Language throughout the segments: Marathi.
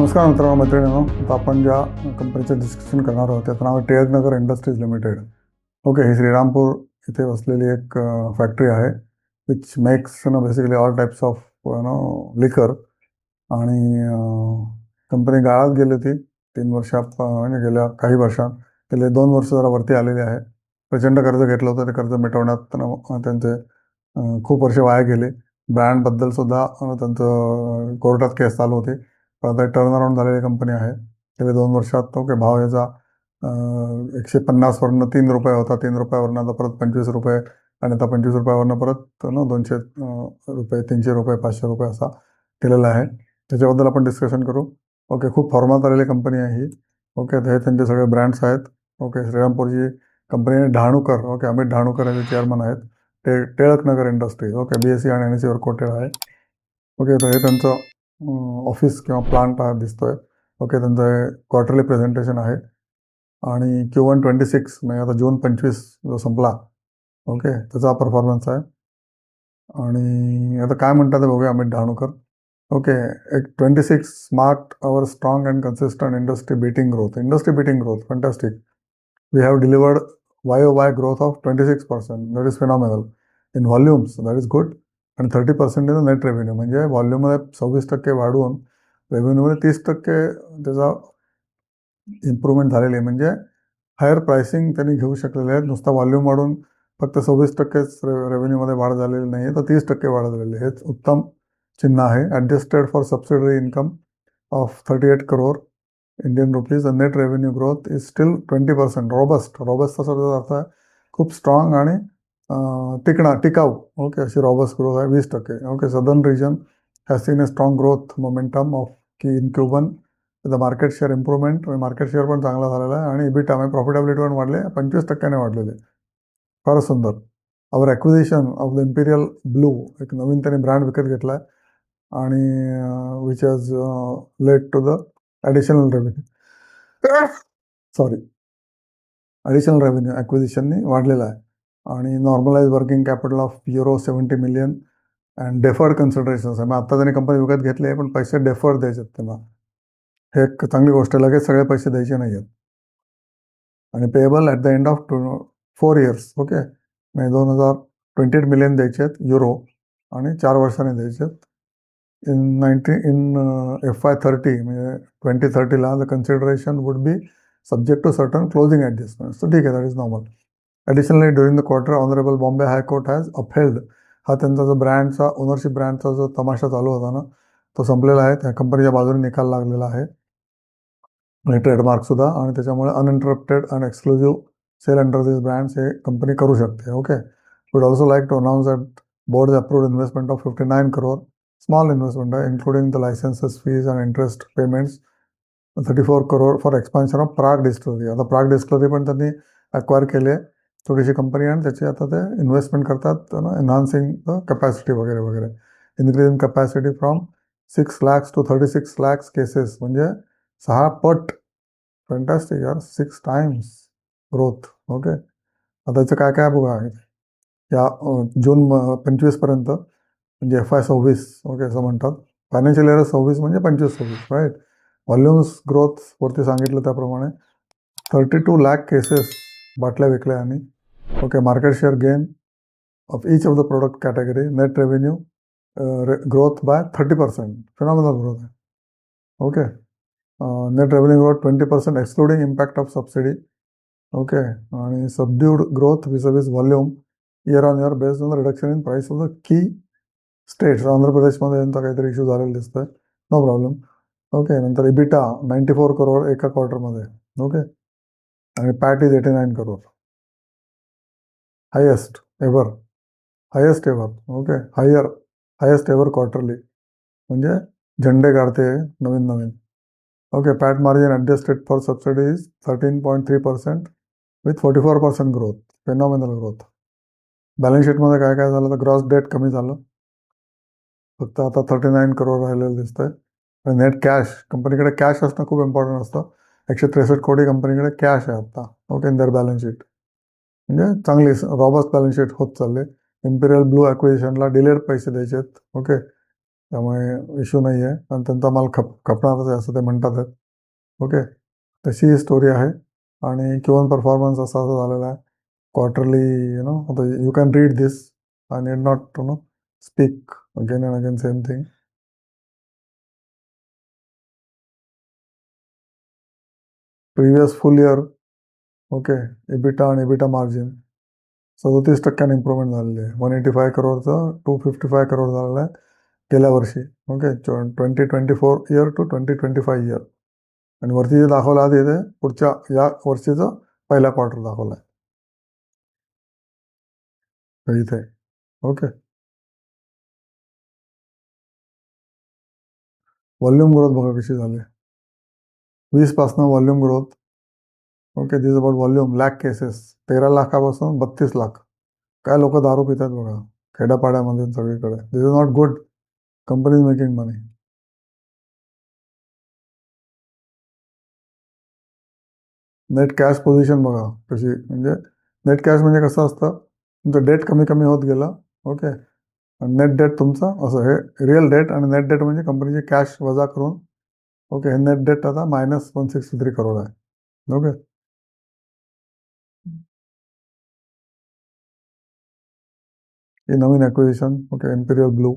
नमस्कार मित्रांनो मैत्रिणींनो. आता आपण ज्या कंपनीचं डिस्कशन करणार आहोत त्याचं नाव आहे टिळकनगर इंडस्ट्रीज लिमिटेड ओके ही श्रीरामपूर इथे वसलेली एक फॅक्टरी आहे which makes no basically all types of no liquor आणि कंपनी गाळात गेली होती तीन वर्षा म्हणजे गेल्या काही वर्षात. गेले दोन वर्ष जरा वरती आलेली आहे. प्रचंड कर्ज घेतलं होतं ते कर्ज मिटवण्यात त्यांचे खूप वर्ष वाया गेले. ब्रँडबद्दल सुद्धा त्यांचं कोर्टात केस चालू होते. पण आता टर्न अराउंड झालेली कंपनी आहे. गेल्या दोन वर्षात ओके भाव याचा एकशे पन्नासवरनं तीन रुपये होता. तीन रुपयावरनं आता परत पंचवीस रुपये आणि आता पंचवीस रुपयावरनं परत न दोनशे रुपये तीनशे रुपये पाचशे रुपये असा केलेला आहे. त्याच्याबद्दल आपण डिस्कशन करू. ओके खूप फॉर्मात आलेली कंपनी आहे ही. ओके तर हे त्यांचे सगळे ब्रँड्स आहेत. ओके श्रीरामपूरची कंपनी डहाणूकर ओके अमित डहाणूकर हे चेअरमन आहेत. ते Tilaknagar Industries okay B S C आणि एन एस सीवर कोटेड आहे. ओके तर हे त्यांचं ऑफिस किंवा प्लांट हा दिसतोय. ओके त्यांचं क्वार्टरली प्रेझेंटेशन आहे. आणि क्यू वन ट्वेंटी सिक्स म्हणजे आता जून पंचवीस जो संपला. ओके त्याचा परफॉर्मन्स आहे. आणि आता काय म्हणतात बघूया अमित डहाणूकर ओके एक twenty six smart our strong and consistent industry beating growth industry beating growth fantastic we have delivered Y O Y growth of twenty six percent that is phenomenal in volumes that is good आणि थर्टी पर्सेंटेज नेट रेव्हेन्यू म्हणजे व्हॉल्यूममध्ये सव्वीस टक्के वाढवून रेव्हेन्यूमध्ये तीस टक्के त्याचा इम्प्रूव्हमेंट झालेली आहे. म्हणजे हायर प्राइसिंग त्यांनी घेऊ शकलेले आहेत. नुसता व्हॉल्यूम वाढून फक्त सव्वीस टक्केच रे रेव्हेन्यूमध्ये वाढ झालेली नाही आहे. तर तीस टक्के वाढ झालेली आहे. हेच उत्तम चिन्ह आहे. Adjusted for subsidiary income of thirty eight crore Indian rupees a net revenue growth is still twenty percent robust robust त्याचा अर्थ आहे. खूप स्ट्रॉंग आणि टिकणार टिकणा टिकाऊ. ओके अशी रॉबस ग्रोथ आहे वीस टक्के. Okay southern region has seen a strong growth momentum of key in Cuban the market share improvement market share पण चांगला झालेला आहे आणि इबिटा म्हणजे प्रॉफिटेबिलिटी पण वाढले पंचवीस टक्क्याने वाढलेले फारच सुंदर. Our acquisition of the Imperial Blue एक नवीन त्यांनी ब्रँड विकत घेतला आहे आणि which has let to the additional revenue sorry additional revenue ॲक्विजिशननी वाढलेला आहे. आणि normalise working capital of euro seventy million and deferred considerations आहे मग आत्ता त्यांनी कंपनी विकत घेतली आहे पण पैसे डेफर्ड द्यायचे आहेत त्यांना हे एक चांगली गोष्ट आहे लगेच सगळे पैसे द्यायचे नाही आहेत. आणि payable at the end of two four years okay म्हणजे दोन हजार ट्वेंटी एट मिलियन द्यायचे आहेत युरो आणि चार वर्षांनी द्यायचे आहेत. In ninety in F I thirty म्हणजे twenty थर्टीला the consideration would be subject to certain closing adjustments तर ठीक आहे that is normal additionally during the quarter honourable Bombay high court has upheld हा त्यांचा जो ब्रँडचा ओनरशिप ब्रँडचा जो तमाशा चालू होता ना तो संपलेला आहे त्या कंपनीच्या बाजूने निकाल लागलेला आहे. आणि ट्रेडमार्कसुद्धा आणि त्याच्यामुळे uninterrupted and exclusive sale under this brands हे कंपनी करू शकते. Okay would also like to announce that board approved investment of fifty nine crore small investment आहे including the licences fees and interest payments thirty four crore for expansion of Prag distillery आता प्राग डिस्टलरी पण त्यांनी अक्वायर केली. आहे थोडीशी कंपनी आणि त्याची आता ते इन्व्हेस्टमेंट करतात एन्हान्सिंग द कपॅसिटी वगैरे वगैरे. Increase in from six lakhs to thirty six lakhs cases म्हणजे सहा पट. फॅन्टॅस्टिक यार. सिक्स टाइम्स ग्रोथ ओके आता याचं काय काय बघा. या जून म- पंचवीसपर्यंत म्हणजे एफ आय सव्वीस ओके असं म्हणतात. फायनान्शियल इयर सव्वीस म्हणजे पंचवीस सव्वीस राईट व्हॉल्युम्स ग्रोथवरती सांगितलं त्याप्रमाणे. थर्टी टू लॅक केसेस बाटल्या विकल्या आणि okay market share gain of each of the product category net revenue growth by thirty percent phenomenal growth आहे okay net revenue growth twenty percent excluding impact of subsidy okay आणि subdued growth vis vis volume year on year based on the reduction in price of the key states Andhra प्रदेशमध्ये यांचा काहीतरी इश्यू झालेला दिसतोय. नो प्रॉब्लेम ओके नंतर इबिटा नाईन्टी फोर करोड एका क्वार्टरमध्ये ओके आणि PAT is eighty nine crore highest ever highest ever okay higher highest ever quarterly म्हणजे झेंडे काढते नवीन नवीन. Okay PAT margin adjusted for subsidy is thirteen point three percent with forty four percent growth phenomenal growth balance शीटमध्ये काय काय झालं? तर ग्रॉस डेट कमी झालं. फक्त आता थर्टी नाईन करोड राहिलेलं दिसतंय. आणि नेट कॅश कंपनीकडे कॅश असणं खूप इम्पॉर्टंट असतं. एकशे त्रेसष्ट कोटी कंपनीकडे कॅश आहे आत्ता okay in their balance sheet म्हणजे चांगली रॉबस्ट बॅलन्स शीट होत चालले. इम्पिरियल ब्लू ॲक्विजिशनला डिलेड पैसे द्यायचे आहेत. ओके त्यामुळे इश्यू नाही आहे आणि त्यांचा माल खप खपणारच आहे असं ते म्हणतात आहेत. ओके तशी ही स्टोरी आहे. आणि किवन परफॉर्मन्स असा असा झालेला आहे. क्वार्टरली यु नो आता you can read this I need not you know speak again and again same thing previous full year okay EBITDA आणि एबिटा मार्जिन सदोतीस टक्क्याने इम्प्रूव्हमेंट झालेली आहे. वन एटी फाय करोडचं टू फिफ्टी फाय करोड झालेलं आहे गेल्या वर्षी okay twenty twenty four year to twenty twenty five year आणि वरती जे दाखवलं आधी इथे पुढच्या या वर्षीचं पहिला क्वार्टर दाखवला आहे. इथे ओके व्हॉल्यूम ग्रोथ बघा कशी झाली. वीसपासनं volume growth. Okay this about volume lakh cases तेरा लाखापासून बत्तीस लाख. काय लोक दारू पितात बघा. खेड्यापाड्यामध्ये सगळीकडे. This is not good company making money net cash position बघा. कशी म्हणजे नेट कॅश म्हणजे कसं असतं? तुमचं डेट कमी कमी होत गेलं. ओके नेट डेट तुमचं असं हे रिअल डेट आणि नेट डेट म्हणजे कंपनीची कॅश वजा करून ओके हे नेट डेट आता minus one sixty three crore आहे. ओके ही नवीन acquisition okay Imperial Blue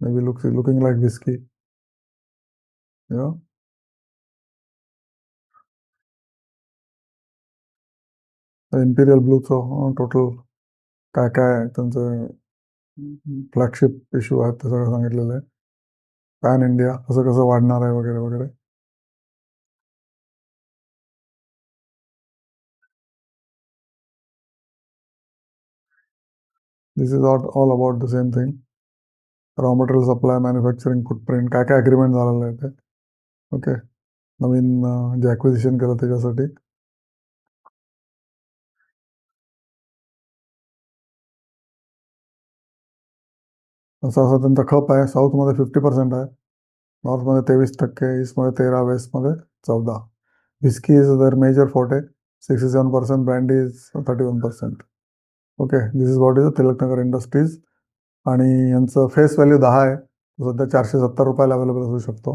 maybe looks look looking like whisky Imperial ब्लूचं total काय काय त्यांचं फ्लॅगशिप इश्यू आहेत ते सगळं सांगितलेलं आहे. पॅन इंडिया कसं कसं वाढणार आहे वगैरे वगैरे? This is out all about the same thing raw material supply manufacturing footprint काय काय अग्रीमेंट झालेलं आहे ते? ओके नवीन uh, जे ॲक्विजिशन केलं त्याच्यासाठी. असं असं त्यांचा खप आहे. साऊथमध्ये फिफ्टी पर्सेंट आहे. नॉर्थमध्ये तेवीस टक्के ईस्टमध्ये तेरा वेस्टमध्ये चौदा. Whisky is their major forty sixty seven percent brandy is thirty one percent okay this is what is Tilaknagar Industries आणि यांचं फेस व्हॅल्यू दहा आहे. सध्या चारशे सत्तर रुपयाला अवेलेबल असू शकतो.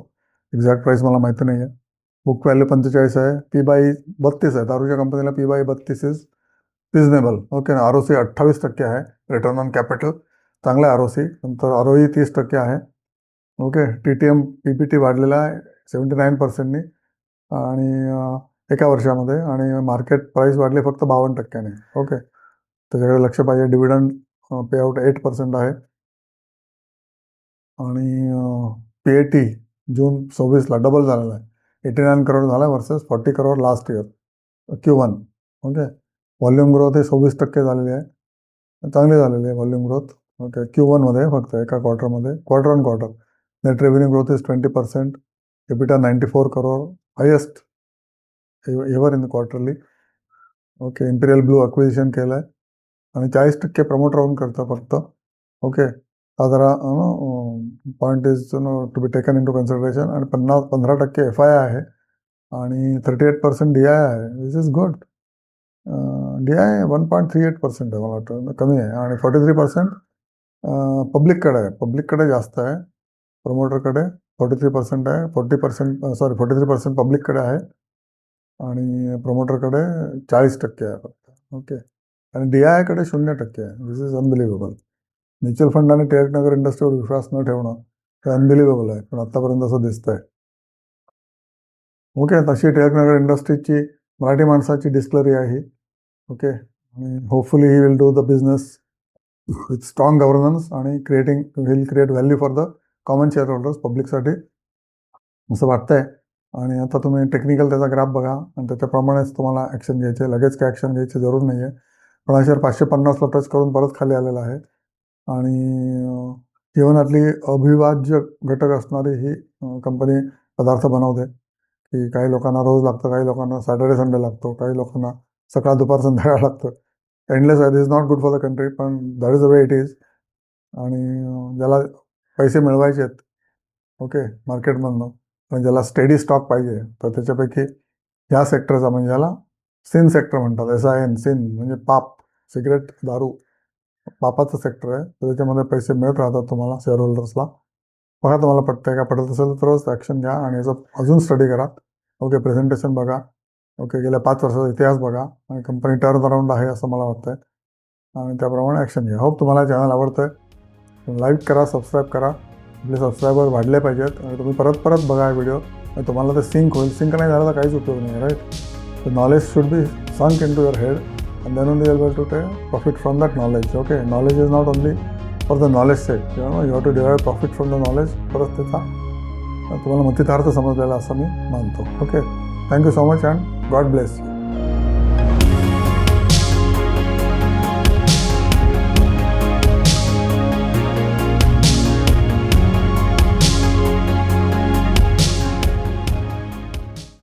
एक्झॅक्ट प्राईस मला माहिती नाही आहे बुक व्हॅल्यू पंचेचाळीस आहे. पी बाय बत्तीस आहे. दारूच्या कंपनीला पी बाय बत्तीस is reasonable okay R O C अठ्ठावीस टक्के आहे. रिटर्न ऑन कॅपिटल चांगला आहे आर ओ सी नंतर आर ओ ई तीस टक्के आहे. Okay T T M P P T वाढलेला आहे सेवन्टी नाईन पर्सेंटनी. आणि एका वर्षामध्ये आणि मार्केट प्राईस वाढली फक्त बावन्न टक्क्याने. ओके त्याच्याकडे लक्ष पाहिजे. Dividend pay out eight percent आहे. आणि पी ए टी जून सव्वीसला डबल झालेला आहे. एटी नाईन करोड झाला versus forty crore last year Q one. Okay volume growth हे सव्वीस टक्के झालेली आहे. चांगली झालेली आहे व्हॉल्यूम ग्रोथ. ओके क्यू वनमध्ये फक्त एका क्वार्टरमध्ये quarter on quarter net revenue growth is twenty percent EBITDA ninety four crore highest ever in the quarterly okay Imperial Blue acquisition केलं आहे आणि चाळीस टक्के प्रमोटर राहून करतं फक्त. ओके हा जरा point is no to be taken into consideration आणि पन्नास पंधरा टक्के एफ आय आहे. आणि thirty eight percent D I आहे. Which is good D I one point three eight percent आहे मला वाटतं. कमी आहे. आणि फॉर्टी थ्री पर्सेंट पब्लिककडे आहे पब्लिककडे जास्त आहे प्रमोटरकडे फोर्टी थ्री पर्सेंट आहे forty percent sorry forty three percent पब्लिककडे आहे आणि प्रमोटरकडे चाळीस टक्के आहे फक्त ओके आणि डी आयकडे शून्य टक्के आहे this is unbelievable mutual fund आणि टिळकनगर इंडस्ट्रीवर विश्वास न ठेवणं हे अनबिलिव्हेबल आहे पण आत्तापर्यंत असं दिसतंय ओके तशी टिळकनगर इंडस्ट्रीजची मराठी माणसाची डिस्कलरी आहे ओके आणि hopefully he will do the business with strong governance आणि creating will create value for the common shareholders पब्लिकसाठी असं वाटतंय. आणि आता तुम्ही टेक्निकल त्याचा ग्राफ बघा. आणि त्याच्याप्रमाणेच तुम्हाला ॲक्शन घ्यायचे. लगेच काय ॲक्शन घ्यायची जरूर नाही आहे पण हा शेअर पाचशे पन्नासला टच करून परत खाली आलेला आहे. आणि जीवनातली अविभाज्य घटक असणारी ही कंपनी पदार्थ बनवते. की काही लोकांना रोज लागतं काही लोकांना सॅटर्डे संडे लागतो काही लोकांना सकाळ दुपार संध्याकाळ लागतं. एंडलेस आहे this is not good for the country पण that is a way it is आणि ज्याला पैसे मिळवायचे आहेत ओके मार्केटमधनं पण ज्याला स्टेडी स्टॉक पाहिजे तर त्याच्यापैकी ह्या सेक्टरचा म्हणजे याला सिन सेक्टर म्हणतात एस आय एन सिन म्हणजे पाप सिगरेट दारू पापाचं सेक्टर आहे. तर त्याच्यामध्ये पैसे मिळत राहतात तुम्हाला शेअर होल्डर्सला बघा तुम्हाला पटतंय का? पटत असेल तरच ॲक्शन घ्या आणि याचं अजून स्टडी करा. ओके प्रेझेंटेशन बघा. ओके गेल्या पाच वर्षाचा इतिहास बघा. आणि कंपनी टर्न अराउंड आहे असं मला वाटतंय. आणि त्याप्रमाणे ॲक्शन घ्या. होप तुम्हाला चॅनल आवडतंय. लाईक करा सबस्क्राईब करा. आपले सबस्क्रायबर वाढले पाहिजेत. आणि तुम्ही परत परत बघा व्हिडिओ आणि तुम्हाला ते सिंक होईल. सिंक नाही झालं तर काहीच उपयोग नाही right the knowledge should be sunk into your head and then only able to to profit from that knowledge okay knowledge is not only for the knowledge set sake. No you have to to profit from the knowledge परत त्याचा तुम्हाला मतितार्थ समजलेला असं मी मानतो okay thank you so much and God bless you